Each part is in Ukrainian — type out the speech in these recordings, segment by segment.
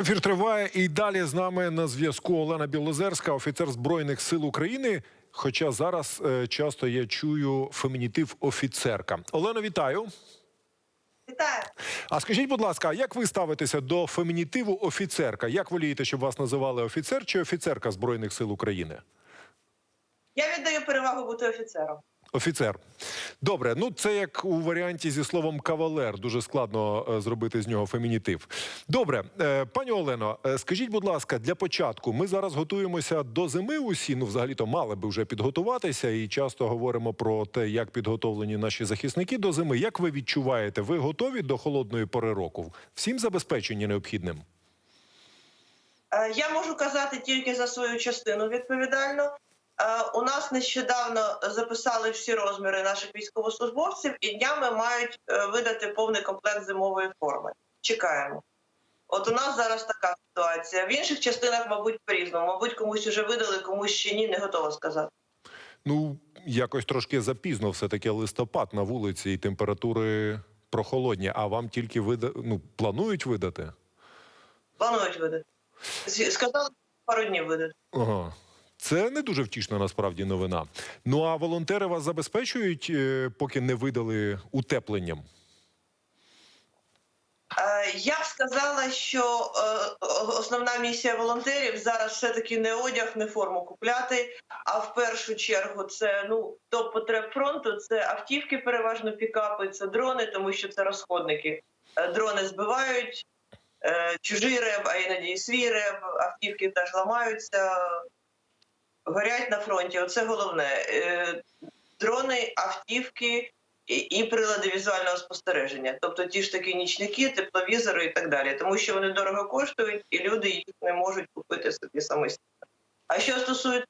Ефір триває і далі з нами на зв'язку Олена Білозерська, офіцер збройних сил України. Хоча зараз е, часто я чую фемінітив офіцерка. Олено, вітаю. Вітаю. А скажіть, будь ласка, як ви ставитеся до фемінітиву офіцерка? Як волієте, щоб вас називали офіцер чи офіцерка збройних сил України? Я віддаю перевагу бути офіцером. Офіцер. Добре, ну це як у варіанті зі словом кавалер. Дуже складно е, зробити з нього фемінітив. Добре, е, пані Олено, е, скажіть, будь ласка, для початку ми зараз готуємося до зими. Усі ну взагалі-то мали би вже підготуватися, і часто говоримо про те, як підготовлені наші захисники до зими. Як ви відчуваєте, ви готові до холодної пори року? Всім забезпечені необхідним? Я можу казати тільки за свою частину відповідально. Е, У нас нещодавно записали всі розміри наших військовослужбовців і днями мають е, видати повний комплект зимової форми. Чекаємо. От у нас зараз така ситуація. В інших частинах, мабуть, по-різному. Мабуть, комусь вже видали, комусь ще ні, не готова сказати. Ну якось трошки запізно, все таки листопад на вулиці, і температури прохолодні. А вам тільки вида... ну, планують видати? Планують видати. Сказали, пару днів видати. Ага. Це не дуже втішна насправді новина. Ну а волонтери вас забезпечують, е, поки не видали утепленням. Е, Я б сказала, що е, основна місія волонтерів зараз все таки не одяг, не форму купляти. А в першу чергу це ну топ потреб фронту. Це автівки, переважно пікапи, це дрони, тому що це розходники. Дрони збивають чужий реб, а іноді і свій реб. Автівки теж ламаються, горять на фронті. Оце головне. Е, Дрони, автівки і, прилади візуального спостереження, тобто ті ж такі нічники, тепловізори і так далі, тому що вони дорого коштують, і люди їх не можуть купити собі самостійно. А що стосується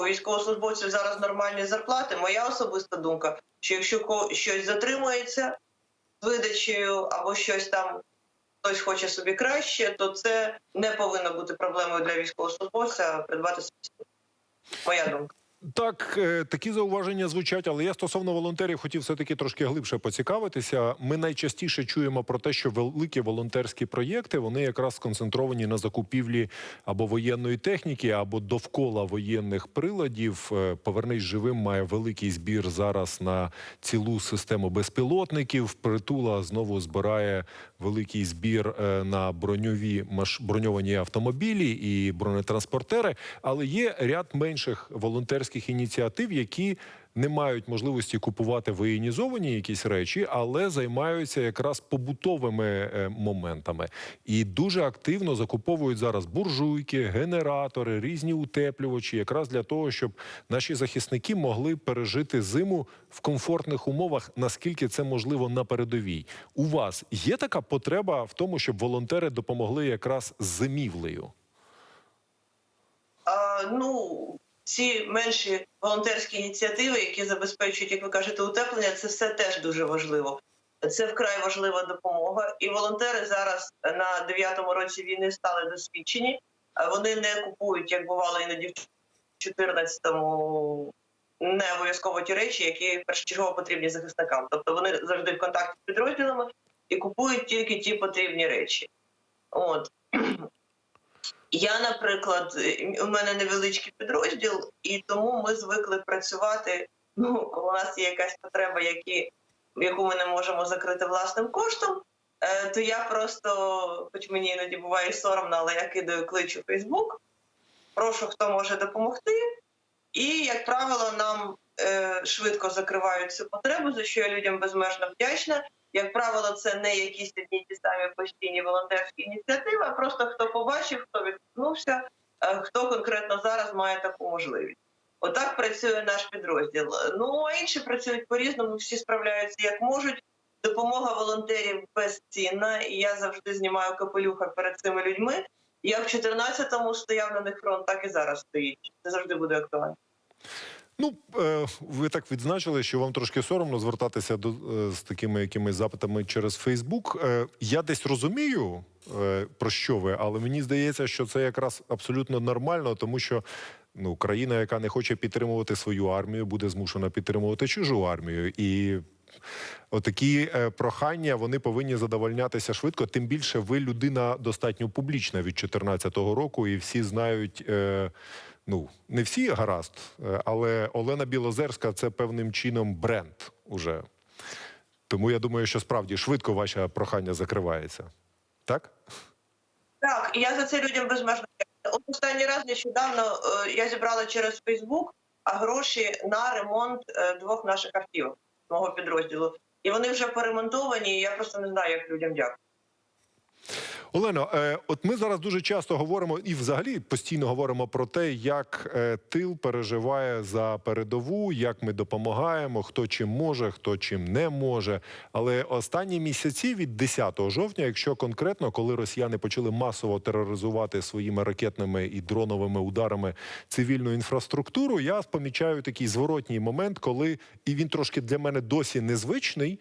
військовослужбовців зараз нормальні зарплати, моя особиста думка, що якщо щось затримується з видачею або щось там хтось хоче собі краще, то це не повинно бути проблемою для військовослужбовця придбати собі. Моя думка. Так, е, такі зауваження звучать, але я стосовно волонтерів хотів все-таки трошки глибше поцікавитися. Ми найчастіше чуємо про те, що великі волонтерські проєкти вони якраз сконцентровані на закупівлі або воєнної техніки, або довкола воєнних приладів. Е, Повернись живим має великий збір зараз на цілу систему безпілотників. Притула знову збирає великий збір е, на броньові броньовані автомобілі і бронетранспортери. Але є ряд менших волонтерських ініціатив, які не мають можливості купувати воєнізовані якісь речі, але займаються якраз побутовими е, моментами і дуже активно закуповують зараз буржуйки, генератори, різні утеплювачі, якраз для того, щоб наші захисники могли пережити зиму в комфортних умовах, наскільки це можливо на передовій. У вас є така потреба в тому, щоб волонтери допомогли якраз з зимівлею? А, ну, ці менші волонтерські ініціативи, які забезпечують, як ви кажете, утеплення, це все теж дуже важливо. Це вкрай важлива допомога. І волонтери зараз на дев'ятому році війни стали досвідчені. Вони не купують, як бувало іноді в 14-му, не обов'язково ті речі, які першочергово потрібні захисникам. Тобто вони завжди в контакті з підрозділами і купують тільки ті потрібні речі. От. Я, наприклад, у мене невеличкий підрозділ, і тому ми звикли працювати. Ну, коли у нас є якась потреба, які, яку ми не можемо закрити власним коштом, е, то я просто, хоч мені іноді буває соромно, але я кидаю клич у Фейсбук, прошу, хто може допомогти. І, як правило, нам е, швидко закривають цю потребу, за що я людям безмежно вдячна. Як правило, це не якісь одні ті самі постійні волонтерські ініціативи, а просто хто побачив, хто відгукнувся, е, хто конкретно зараз має таку можливість. Отак працює наш підрозділ. Ну а інші працюють по-різному, всі справляються як можуть. Допомога волонтерів безцінна, і я завжди знімаю капелюха перед цими людьми. Як в 14-му стояв на них фронт, так і зараз стоїть. Це завжди буде актуально. Ну, е, ви так відзначили, що вам трошки соромно звертатися до е, з такими якимись запитами через Фейсбук. Е, я десь розумію про що ви, але мені здається, що це якраз абсолютно нормально, тому що ну, країна, яка не хоче підтримувати свою армію, буде змушена підтримувати чужу армію. І Отакі прохання вони повинні задовольнятися швидко. Тим більше ви людина достатньо публічна від 2014 року, і всі знають. Ну не всі гаразд, е, але Олена Білозерська це певним чином бренд уже. Тому я думаю, що справді швидко ваше прохання закривається. Так? Так, і я за це людям безмежно. От останній раз нещодавно е, я зібрала через Фейсбук гроші на ремонт е, двох наших автівок мого підрозділу. І вони вже поремонтовані. і Я просто не знаю, як людям дякую. Олено, е, от ми зараз дуже часто говоримо і взагалі постійно говоримо про те, як е, тил переживає за передову, як ми допомагаємо, хто чим може, хто чим не може. Але останні місяці від 10 жовтня, якщо конкретно, коли росіяни почали масово тероризувати своїми ракетними і дроновими ударами цивільну інфраструктуру, я помічаю такий зворотній момент, коли і він трошки для мене досі незвичний,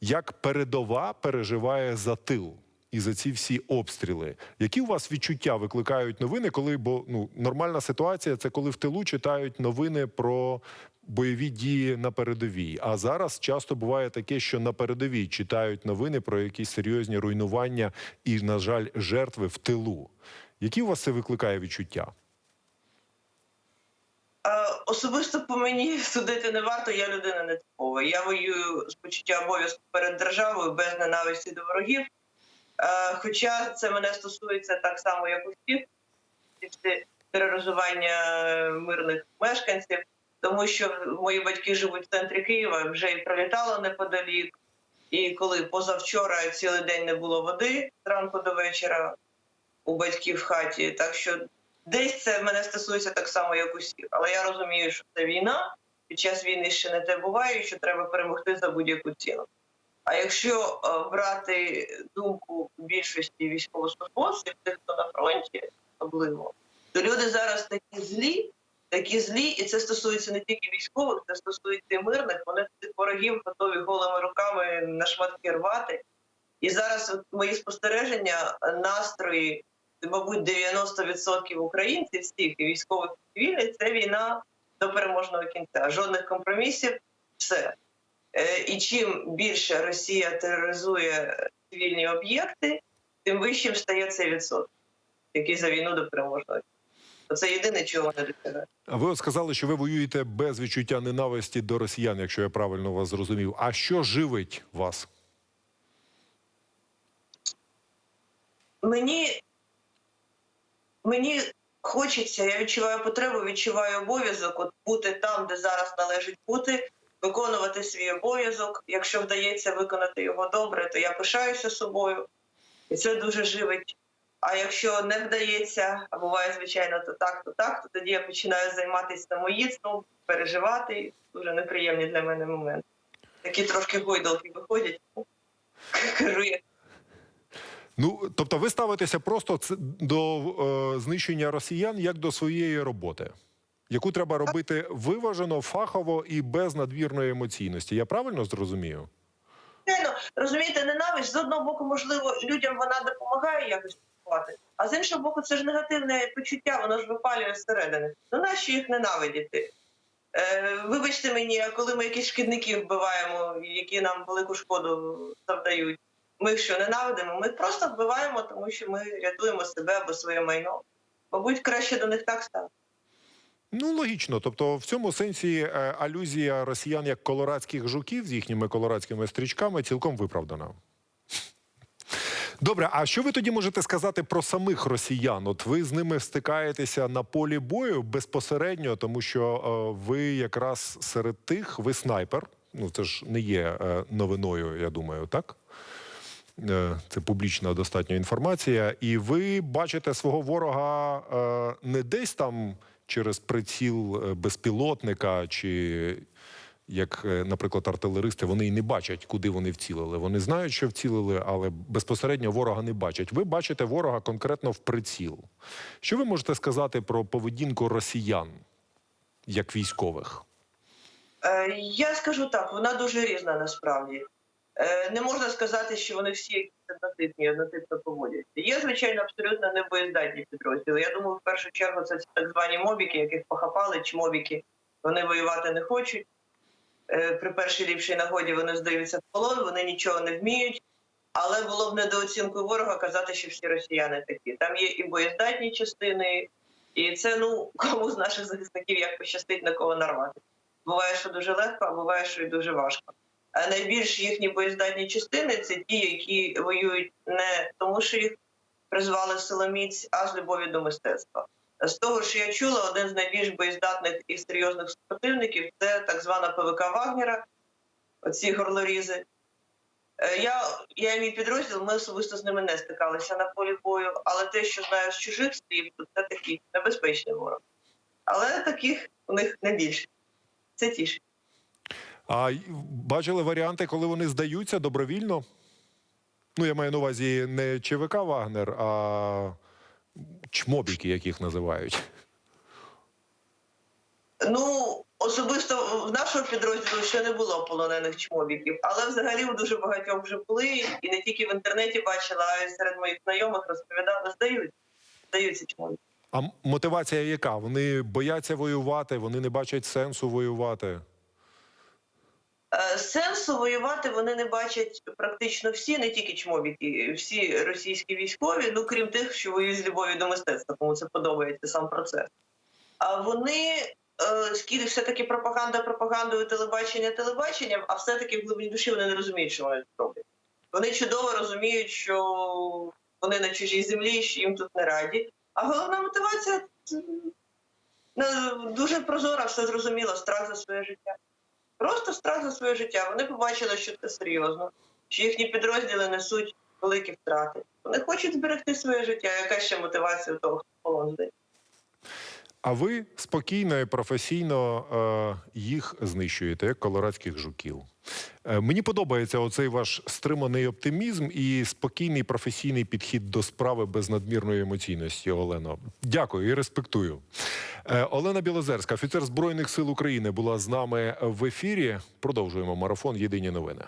як передова переживає за тил і за ці всі обстріли. Які у вас відчуття викликають новини, коли бо ну нормальна ситуація це коли в тилу читають новини про бойові дії на передовій. А зараз часто буває таке, що на передовій читають новини про якісь серйозні руйнування і, на жаль, жертви в тилу. Які у вас це викликає відчуття? Е, Особисто по мені судити не варто, я людина не типова. Я воюю з почуття обов'язку перед державою без ненависті до ворогів. Е, Хоча це мене стосується так само, як усіх, тероризування мирних мешканців, тому що мої батьки живуть в центрі Києва, вже і прилітало неподалік. І коли позавчора цілий день не було води зранку до вечора у батьків в хаті, так що десь це мене стосується так само, як усіх. Але я розумію, що це війна. Під час війни ще не те буває, що треба перемогти за будь-яку ціну. А якщо е, брати думку більшості військовослужбовців, тих, хто на фронті, особливо, то люди зараз такі злі, такі злі, і це стосується не тільки військових, це стосується і мирних. Вони цих ворогів готові голими руками на шматки рвати. І зараз от мої спостереження, настрої, мабуть, 90% українців, всіх і військових цивільних, це війна до переможного кінця. Жодних компромісів, все. Е, І чим більше Росія тероризує цивільні об'єкти, тим вищим стає цей відсоток, який за війну до переможного. Це єдине, чого вони досягають. А ви от сказали, що ви воюєте без відчуття ненависті до росіян, якщо я правильно вас зрозумів. А що живить вас? Мені, мені хочеться, я відчуваю потребу, відчуваю обов'язок от бути там, де зараз належить бути, виконувати свій обов'язок. Якщо вдається виконати його добре, то я пишаюся собою, і це дуже живить. А якщо не вдається, а буває, звичайно, то так, то так, то тоді я починаю займатися самоїдством, переживати. Дуже неприємні для мене моменти. Такі трошки гойдалки виходять. Кажу, Ну тобто, ви ставитеся просто до е, знищення росіян як до своєї роботи, яку треба робити виважено, фахово і без надмірної емоційності. Я правильно зрозумію? Розумієте, ненависть з одного боку, можливо, людям вона допомагає якось працювати, а з іншого боку, це ж негативне почуття, воно ж випалює зсередини. Ну нащо їх ненавидіти? Е, вибачте мені, коли ми якісь шкідників вбиваємо, які нам велику шкоду завдають, ми що ненавидимо? Ми просто вбиваємо, тому що ми рятуємо себе або своє майно. Мабуть, краще до них так стати. Ну логічно. Тобто, в цьому сенсі е, алюзія росіян як колорадських жуків з їхніми колорадськими стрічками цілком виправдана. Добре, а що ви тоді можете сказати про самих росіян? От ви з ними стикаєтеся на полі бою безпосередньо, тому що е, ви якраз серед тих, ви снайпер. Ну це ж не є е, новиною, я думаю, так? Це публічна достатньо інформація, і ви бачите свого ворога не десь там через приціл е, безпілотника, чи як, е, наприклад, артилеристи, вони і не бачать, куди вони вцілили. Вони знають, що вцілили, але безпосередньо ворога не бачать. Ви бачите ворога конкретно в приціл. Що ви можете сказати про поведінку росіян як військових? Е, Я скажу так, вона дуже різна насправді. Е, Не можна сказати, що вони всі якісь однотипні, однотипно поводяться. Є, звичайно, абсолютно небоєздатні підрозділи. Я думаю, в першу чергу це так звані мобіки, яких похапали, чи мобіки, вони воювати не хочуть. е, при першій ліпшій нагоді вони здаються в полон, вони нічого не вміють. Але було б недооцінкою ворога казати, що всі росіяни такі. Там є і боєздатні частини, і це ну кому з наших захисників як пощастить на кого нарвати. Буває, що дуже легко, а буває, що і дуже важко. Найбільш їхні боєздатні частини це ті, які воюють не тому, що їх призвали силоміць, а з любові до мистецтва. З того, що я чула, один з найбільш боєздатних і серйозних супротивників це так звана ПВК Вагнера, оці горлорізи. Е, Я, я і мій підрозділ, ми особисто з ними не стикалися на полі бою, але те, що знаю з чужих слів, то це такий небезпечний ворог. Але таких у них не більше. Це тішить. А бачили варіанти, коли вони здаються добровільно? Ну, я маю на увазі не ЧВК Вагнер, а чмобіки, яких називають. Ну, особисто в нашому підрозділу ще не було полонених чмобіків, але взагалі у дуже багатьох вже були, і не тільки в інтернеті бачила, а й серед моїх знайомих розповідали, здають, здаються чмобіки. А мотивація яка? Вони бояться воювати, вони не бачать сенсу воювати. Е, Сенсу воювати вони не бачать практично всі, не тільки чмобіки, всі російські військові, ну крім тих, що воюють з любов'ю до мистецтва, кому це подобається сам процес. А вони, е, скільки все-таки пропаганда пропагандою, телебачення телебаченням, а все-таки в глибині душі вони не розуміють, що вони роблять. Вони чудово розуміють, що вони на чужій землі, що їм тут не раді. А головна мотивація ну, дуже прозора, все зрозуміло, страх за своє життя. Просто страх за своє життя. Вони побачили, що це серйозно, що їхні підрозділи несуть великі втрати. Вони хочуть зберегти своє життя. Яка ще мотивація у того, хто полон здає? А ви спокійно і професійно е, їх знищуєте, як колорадських жуків. Е, мені подобається оцей ваш стриманий оптимізм і спокійний професійний підхід до справи без надмірної емоційності, Олено. Дякую і респектую. Е, Олена Білозерська, офіцер Збройних сил України, була з нами в ефірі. Продовжуємо марафон Єдині новини.